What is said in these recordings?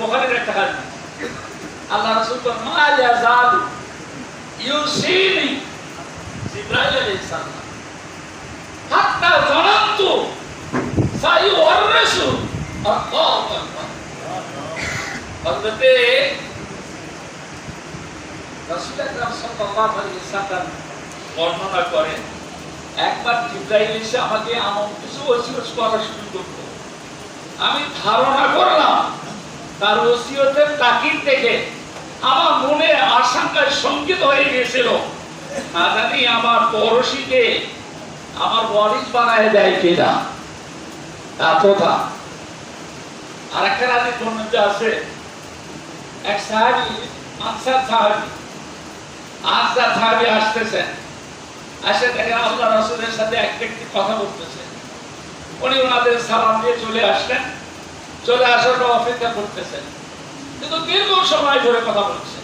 বুখারীর একটা হাদিস। আল্লাহ রাসূল তো মা ইউসিনি জিবরাইল আলাইহিস সালাম। হাত্তা আল্লাহু আকবার। রাসূল আকরাম সাল্লাল্লাহু আলাইহি সাল্লাম বর্ণনা করেন, একবার জিব্রাইল এসে আমাকে এমন কিছু ওসিয়ত করা শুরু করতো আমি ধারণা করলাম তার ওসিয়তের তাকিদ দেখে আমার মনে আশঙ্কায় সঙ্কিত হয়ে গেছিল জানি আমার পড়শিকে আমার ওয়ারিস বানায় দেয় কিনা? এতটা আর একটা রাজি বর্ণিত আছে। এক সাহাবি, আনসার সাহাবি। আনসার সাহাবি আসতেছেন। আসে দেখেন আল্লাহ সাথে এক ব্যক্তি কথা বলতেছে। উনি ওনাদের সালাম দিয়ে চলে আসলেন। চলে আসার পর অপেক্ষা করতেছেন। কিন্তু দীর্ঘ সময় ধরে কথা বলছে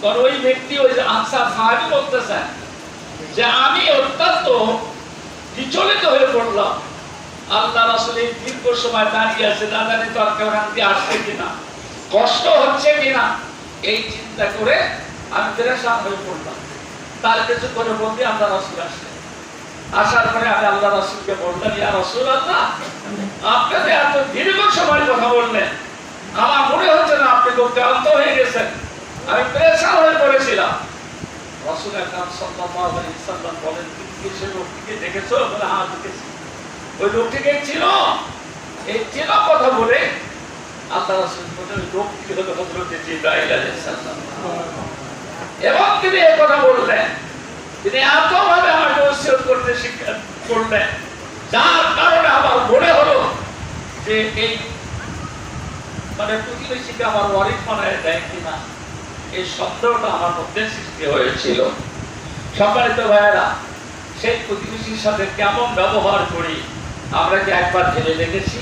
কারণ ওই ব্যক্তি, ওই যে আনসার সাহাবি বলতেছেন যে, আমি অত্যন্ত বিচলিত হয়ে পড়লাম। আল্লাহ রাসূল এই দীর্ঘ সময় দাঁড়িয়ে আছে, না জানি তো আর কেমন আসছে কিনা, কষ্ট হচ্ছে কিনা, এই চিন্তা করে আমি পেরেশান হয়ে পড়লাম। তার কিছু করে বলতে আল্লাহ রাসূল আসলেন। আসার পরে আমি আল্লাহ রাসূলকে বললাম, ইয়া রাসূলুল্লাহ আপনি তো এত দীর্ঘ সময় কথা বললেন আমার মনে হচ্ছে না আপনি খুব গেছেন আমি পেরেশান হয়ে পড়েছিলাম রাসূল আকরাম সাল্লাল্লাহু আলাইহি সাল্লাম বলেন কি সে লোকটিকে দেখেছ? বলে হ্যাঁ দেখেছি। ওই লোকটিকে ছিল, এই ছিল কথা বলে আল্লাহ রাসূল বলেন লোকটি হলো হযরত জিবরাইল আলাইহিস সালাম। এবং তিনি এই কথা বললেন, তিনি এতভাবে আমাকে ওসিয়ত করতে শিক্ষা করলেন, যার কারণে আমার মনে হলো যে এই মানে প্রতিবেশীকে আমার ওয়ারিস বানায় দেয় কিনা, এই সন্দেহটা আমার মধ্যে সৃষ্টি হয়েছিল। সম্মানিত ভাইয়েরা, সেই প্রতিবেশীর সাথে কেমন ব্যবহার করি, আমরা কি একবার জেনে দেখেছি?